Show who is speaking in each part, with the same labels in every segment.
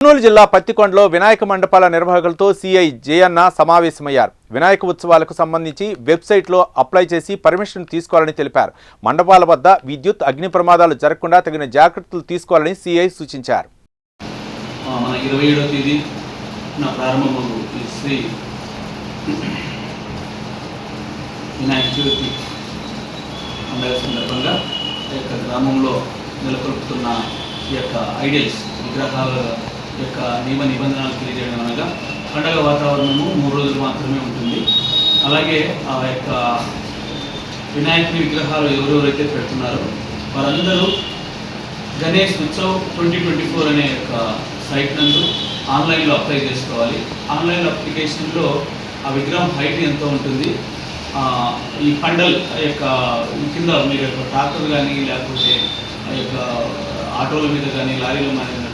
Speaker 1: కర్నూలు జిల్లా పత్తికొండలో వినాయక మండపాల నిర్వాహకులతో సిఐ జయన్న సమావేశమయ్యారు. వినాయక ఉత్సవాలకు సంబంధించి వెబ్సైట్లో అప్లై చేసి పర్మిషన్ తీసుకోవాలని తెలిపారు. మండపాల వద్ద విద్యుత్ అగ్ని ప్రమాదాలు జరగకుండా తగిన జాగ్రత్తలు తీసుకోవాలని సిఐ సూచించారు.
Speaker 2: తేదీ నా శ్రీ వినాయక చవితి పండుగ సందర్భంగా గ్రామంలో నెలకొల్పుతున్న ఈ యొక్క ఐడియల్స్ విగ్రహాల యొక్క నియమ నిబంధనలు తెలియజేయడం అనగా పండగ వాతావరణము మూడు రోజులు మాత్రమే ఉంటుంది. అలాగే ఆ యొక్క వినాయకుని విగ్రహాలు ఎవరెవరైతే పెడుతున్నారో వారందరూ Ganesh Utsav twenty twenty four అనే యొక్క సైట్ నందు ఆన్లైన్లో అప్లై చేసుకోవాలి. ఆన్లైన్ అప్లికేషన్లో ఆ విగ్రహం హైట్ ఎంత ఉంటుంది? ఈ పండల్ ఆ యొక్క కింద మీరు యొక్క ట్రాక్టర్ కానీ లేకపోతే ఆ యొక్క ఆటోల మీద కానీ లారీల మీద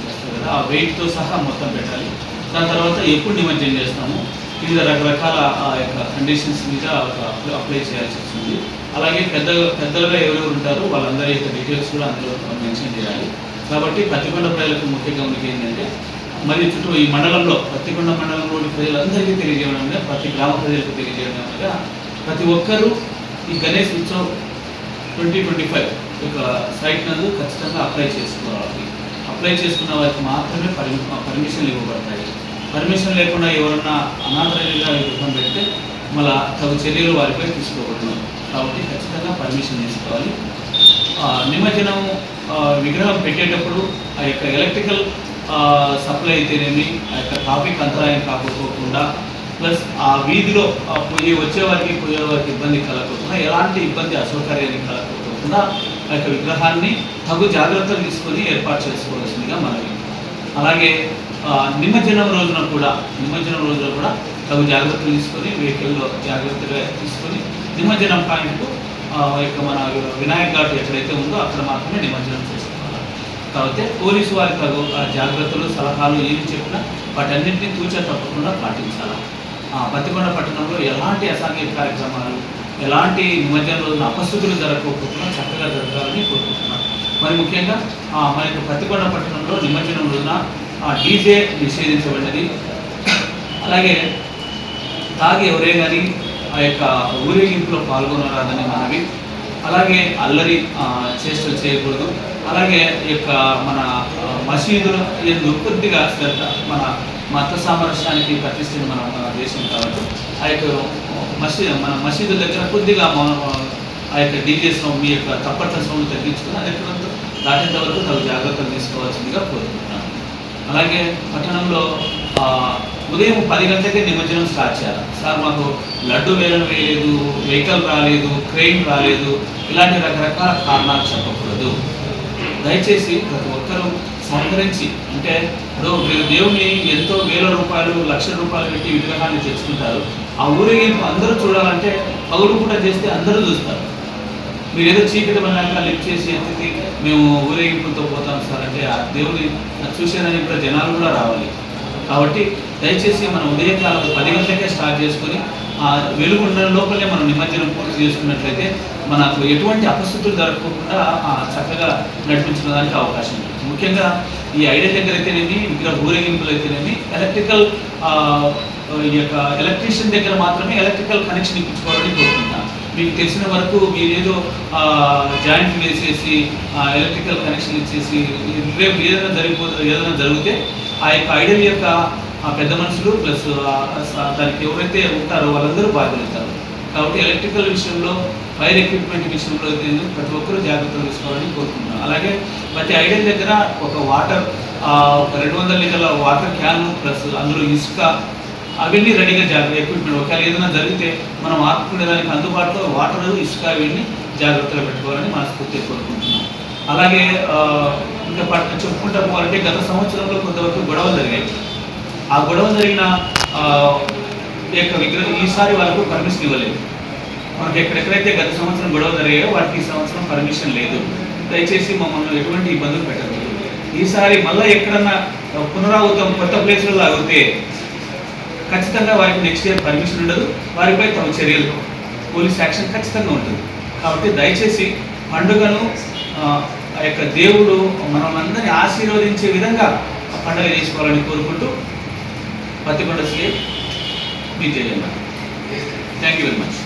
Speaker 2: ఆ వెయిట్తో సహా మొత్తం పెట్టాలి. దాని తర్వాత ఎప్పుడు నిమజ్జనం చేస్తాము వివిధ రకరకాల ఆ యొక్క కండిషన్స్ మీద ఒక అప్లై- చేయాల్సి వస్తుంది. అలాగే పెద్ద పెద్దలుగా ఎవరెవరు ఉంటారో వాళ్ళందరి యొక్క డీటెయిల్స్ కూడా అందులో మెన్షన్ చేయాలి. కాబట్టి పత్తికొండ ప్రజలకు ముఖ్య గమనిక ఏంటంటే మరి చుట్టూ ఈ మండలంలో పత్తికొండ మండలంలోని ప్రజలందరికీ తెలియజేయడం అనగా ప్రతి గ్రామ ప్రజలకు తెలియజేయడం అనగా ప్రతి ఒక్కరూ ఈ Ganesh Utsav twenty twenty five యొక్క సైట్ నందు ఖచ్చితంగా అప్లై చేసుకోవాలి. అప్లై చేసుకున్న వారికి మాత్రమే పర్మి పర్మిషన్లు ఇవ్వబడతాయి. పర్మిషన్ లేకుండా ఎవరన్నా అనాథరైగా ఇబ్బంది పెడితే మళ్ళా తగు చర్యలు వారిపై తీసుకోకూడదు కాబట్టి ఖచ్చితంగా పర్మిషన్ తీసుకోవాలి. నిమజ్జనం విగ్రహం పెట్టేటప్పుడు ఆ యొక్క ఎలక్ట్రికల్ సప్లై అయితేనేమి ఆ యొక్క టాపిక్ అంతరాయం కాకపోకుండా ప్లస్ ఆ వీధిలో పోయి వచ్చేవారికి వారికి ఇబ్బంది కలగకుండా ఎలాంటి ఇబ్బంది అసౌకర్యానికి కలగకుండా యొక్క విగ్రహాన్ని తగు జాగ్రత్తలు తీసుకొని ఏర్పాటు చేసుకోవాల్సిందిగా మనవి. అలాగే నిమజ్జనం రోజున కూడా నిమజ్జనం రోజున కూడా తగు జాగ్రత్తలు తీసుకొని వెహికల్లో జాగ్రత్తగా తీసుకొని నిమజ్జనం పాయింట్కు యొక్క మన వినాయక్ ఘాట్ ఎక్కడైతే ఉందో అక్కడ మాత్రమే నిమజ్జనం చేసుకోవాలి. కాబట్టి పోలీసు వారి తగు జాగ్రత్తలు సలహాలు ఏమి చెప్పినా వాటన్నింటినీ తూచా తప్పకుండా పాటించాలి. ఆ, పట్టణంలో ఎలాంటి అసాంఘిక కార్యక్రమాలు ఎలాంటి నిమజ్జనం రోజున అపస్థితులు జరగకపోకుండా చక్కగా జరగాలని కోరుకుంటున్నాను. మరి ముఖ్యంగా ఆ, మన యొక్క ప్రతిపడ పట్టణంలో నిమజ్జనం రోజున ఆ, డీజే నిషేధించబడినది అలాగే తాగి ఎవరే కానీ ఆ యొక్క ఊరేగింపులో పాల్గొనరాదని మనవి. అలాగే అల్లరి చేస్తూ చేయకూడదు. అలాగే ఈ యొక్క మన మసీదులు మసీదుల ఎందు కొద్దిగా శ్రద్ధ మన మత సామరస్యానికి ప్రతిష్ఠిత మన మన దేశం కాబట్టి ఆ యొక్క మసీదు మన మసీదు దగ్గర కొద్దిగా మన- ఆ యొక్క డీజే సౌండ్ మీ యొక్క తప్పట్ల సౌండ్ తగ్గించుకుని అది ఎక్కడ దాటేంత వరకు తగు జాగ్రత్తలు తీసుకోవాల్సిందిగా కోరుకుంటున్నాను. అలాగే పట్టణంలో ఆ, ఉదయం పది గంటలకే నిమజ్జనం స్టార్ట్ చేయాలి. సార్ మాకు లడ్డు వేలం వేయలేదు వెహికల్ రాలేదు క్రెయిన్ రాలేదు ఇలాంటి రకరకాల కారణాలు చెప్పకూడదు. దయచేసి ప్రతి ఒక్కరూ సహకరించి అంటే ఇప్పుడు మీరు దేవుని ఎంతో వేల రూపాయలు లక్ష రూపాయలు పెట్టి విగ్రహాన్ని తెచ్చుకుంటారు ఆ ఊరేగింపు అందరూ చూడాలంటే పగులు కూడా చేస్తే అందరూ చూస్తారు. మీరు ఏదో చీకటి పడినాక లిఫ్ట్ చేసి ఎత్తికి మేము ఊరేగింపులతో పోతాం సార్ అంటే ఆ దేవుని చూసేదానికి కూడా జనాలు కూడా రావాలి. కాబట్టి దయచేసి మనం ఉదయకాలం పది గంటలకే స్టార్ట్ చేసుకొని ఆ వెలుగుండ లోపలే మనం నిమజ్జనం పూర్తి చేసుకున్నట్లయితే మనకు ఎటువంటి అపస్థితులు జరగకుండా ఆ చక్కగా నడిపించడానికి అవకాశం ఉంది. ముఖ్యంగా ఈ ఐడియా దగ్గర అయితేనేమి ఇక్కడ ఊరేగింపులు అయితేనేమి ఎలక్ట్రికల్ ఈ యొక్క ఎలక్ట్రీషియన్ దగ్గర మాత్రమే ఎలక్ట్రికల్ కనెక్షన్ ఇప్పించుకోవాలని కోరుకుంటున్నాను మీకు తెలిసిన వరకు మీరేదో జాయింట్ వేసేసి ఎలక్ట్రికల్ కనెక్షన్ ఇచ్చేసి రేపు ఏదైనా జరిగిపోతే ఏదైనా జరిగితే ఆ యొక్క ఐడల్ యొక్క పెద్ద మనుషులు ప్లస్ దానికి ఎవరైతే ఉంటారో వాళ్ళందరూ బాధ్యులవుతారు. కాబట్టి ఎలక్ట్రికల్ విషయంలో ఫైర్ ఎక్విప్మెంట్ విషయంలో అయితే ప్రతి ఒక్కరూ జాగ్రత్తలు తీసుకోవాలని కోరుకుంటున్నాను అలాగే ప్రతి ఐడల్ దగ్గర ఒక వాటర్ ఒక రెండు వందల లీటర్ల వాటర్ క్యాన్ ప్లస్ అందులో ఇసుక అవన్నీ రెడీగా జాగ్రత్త ఎక్విప్మెంట్ ఒకవేళ ఏదైనా జరిగితే మనం ఆపుకునే దానికి అందుబాటులో వాటర్ ఇసుక అవన్నీ జాగ్రత్తగా పెట్టుకోవాలని మనస్ఫూర్తిగా కోరుకుంటున్నాం. అలాగే ఇంకా పట్ల చెప్పుకుంటా పోవాలంటే గత సంవత్సరంలో కొంతవరకు గొడవలు జరిగాయి. ఆ గొడవ జరిగిన ఆ, యొక్క విగ్రహం ఈసారి వాళ్ళకు పర్మిషన్ ఇవ్వలేదు. మనకి ఎక్కడెక్కడైతే గత సంవత్సరం గొడవ జరిగాయో వాటికి ఈ సంవత్సరం పర్మిషన్ లేదు. దయచేసి మమ్మల్ని ఎటువంటి ఇబ్బందులు పెట్టదు ఈసారి మళ్ళీ ఎక్కడన్నా పునరావృతం కొత్త ప్లేసులలో ఆగితే ఖచ్చితంగా వారికి నెక్స్ట్ ఇయర్ పర్మిషన్ ఉండదు. వారిపై తమ చర్యలు. పోలీస్ యాక్షన్ ఖచ్చితంగా ఉంటుంది. కాబట్టి దయచేసి పండుగను ఆ, యొక్క దేవుడు మనల్ని ఆశీర్వదించే విధంగా పండుగ చేసుకోవాలని కోరుకుంటూ పత్తికొండ శ్రీ మీ Jayanna thank you very much